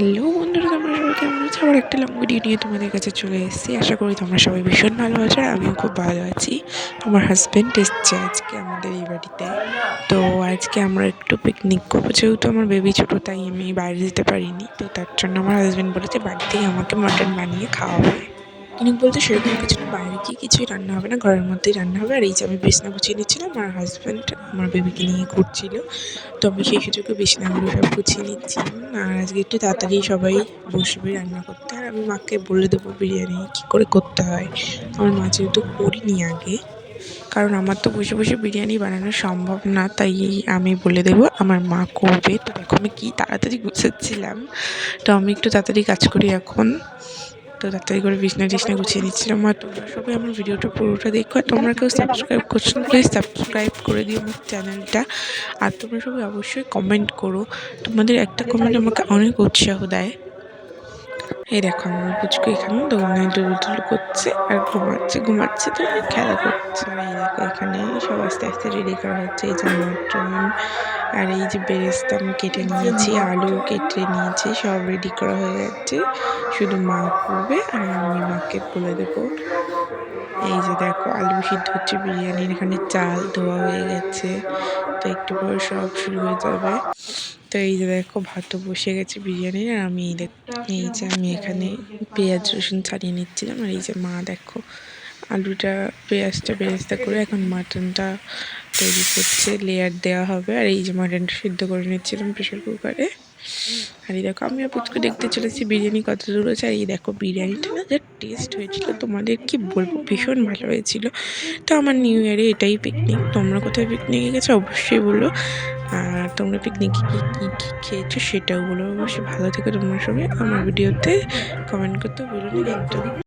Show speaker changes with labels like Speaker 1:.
Speaker 1: Hello বন্ধুরা, তোমরা সবাই কেমন আছো? আবার একটা লং ভিডিও নিয়ে তোমাদের কাছে চলে এসেছি। আশা করি তোমরা সবাই ভীষণ ভালো আছো, আর আমিও খুব ভালো আছি। আমার হাজব্যান্ড এসছে আজকে আমাদের এই বাড়িতে। তো আজকে আমরা একটু পিকনিক করব, যেহেতু আমার বেবি ছোটো, তাই আমি বাইরে যেতে পারিনি। তো তার জন্য আমার হাজব্যান্ড বলেছে, বাড়িতেই আমাকে মাটন বানিয়ে খাওয়াবে। পিকনিক বলতে সেরকম কিছু না। বাইরে গিয়ে কিছুই রান্না হবে না, ঘরের মধ্যেই রান্না হবে। আর এই যে আমি বিছনা গুছিয়ে নিচ্ছিলাম, আমার হাজব্যান্ড আমার বেবিকে নিয়ে ঘুরছিল। তো আমি সেই সুযোগে বিছনাগুলো সব গুছিয়ে নিচ্ছিলাম আর আজকে একটু তাড়াতাড়ি সবাই বসবে রান্না করতে। আর আমি মাকে বলে দেবো বিরিয়ানি কী করে করতে হয়। আমার মা যেহেতু করিনি আগে, কারণ আমার তো বসে বসে বিরিয়ানি বানানো সম্ভব না, তাই আমি বলে দেবো আমার মা করবে। তো দেখো আমি কী তাড়াতাড়ি গুছাচ্ছিলাম। তো আমি একটু তাড়াতাড়ি কাজ করি এখন। তো তাড়াতাড়ি করে বিছনা টিছনা গুছিয়ে নিচ্ছিলাম। আর তোমরা সবাই আমার ভিডিওটা পুরোটা দেখো। আর তোমরা কেউ সাবস্ক্রাইব করছ প্লিজ সাবস্ক্রাইব করে দিও আমার চ্যানেলটা আর তোমরা সবাই অবশ্যই কমেন্ট করো। তোমাদের একটা কমেন্ট আমাকে অনেক উৎসাহ দেয়। এই দেখো, আমার পুচকু এখানে দোলনায় দুলু করছে আর ঘুমাচ্ছে ঘুমাচ্ছে তো, খেলা করছে। এই দেখো, এখানে সব আস্তে আস্তে রেডি করা হচ্ছে। এই যে মটন আর এই যে বেরেস্তা আমি কেটে নিয়েছি, আলু কেটে নিয়েছি, সব রেডি করা হয়ে যাচ্ছে। শুধু মা করবে আর আমি মাকে বলে দেবো। এই যে দেখো, আলু সিদ্ধ হচ্ছে বিরিয়ানির এখানে চাল ধোয়া হয়ে গেছে। তো একটু পরে সব শুরু হয়ে যাবে। তো এই যে দেখো ভাতও বসে গেছে বিরিয়ানির, আর আমি এই দেখ এই যে আমি এখানে পেঁয়াজ রসুন ছাড়িয়ে নিচ্ছিলাম, আর এই যে মা দেখো আলুটা পেঁয়াজটা বেরেস্তা করে এখন মাটনটা তৈরি করছে। লেয়ার দেওয়া হবে। আর এই যে মাটনটা সিদ্ধ করে নিচ্ছিলাম প্রেশার কুকারে আর এই দেখো, আমি পুচকু দেখতে চলেছি বিরিয়ানি কত দূর হয়েছে। আর এই দেখো, বিরিয়ানিটা না যা টেস্ট হয়েছিল, তোমাদের কি বলব? ভীষণ ভালো হয়েছিল। তো আমার নিউ ইয়ারে এটাই পিকনিক তোমরা কোথায় পিকনিকে গেছো? অবশ্যই বলো। আর তোমরা পিকনিকে কী কী কী খেয়েছো সেটাও বলো। অবশ্যই ভালো থেকে তোমরা সবাই আমার ভিডিওতে কমেন্ট করতে বলো কিন্তু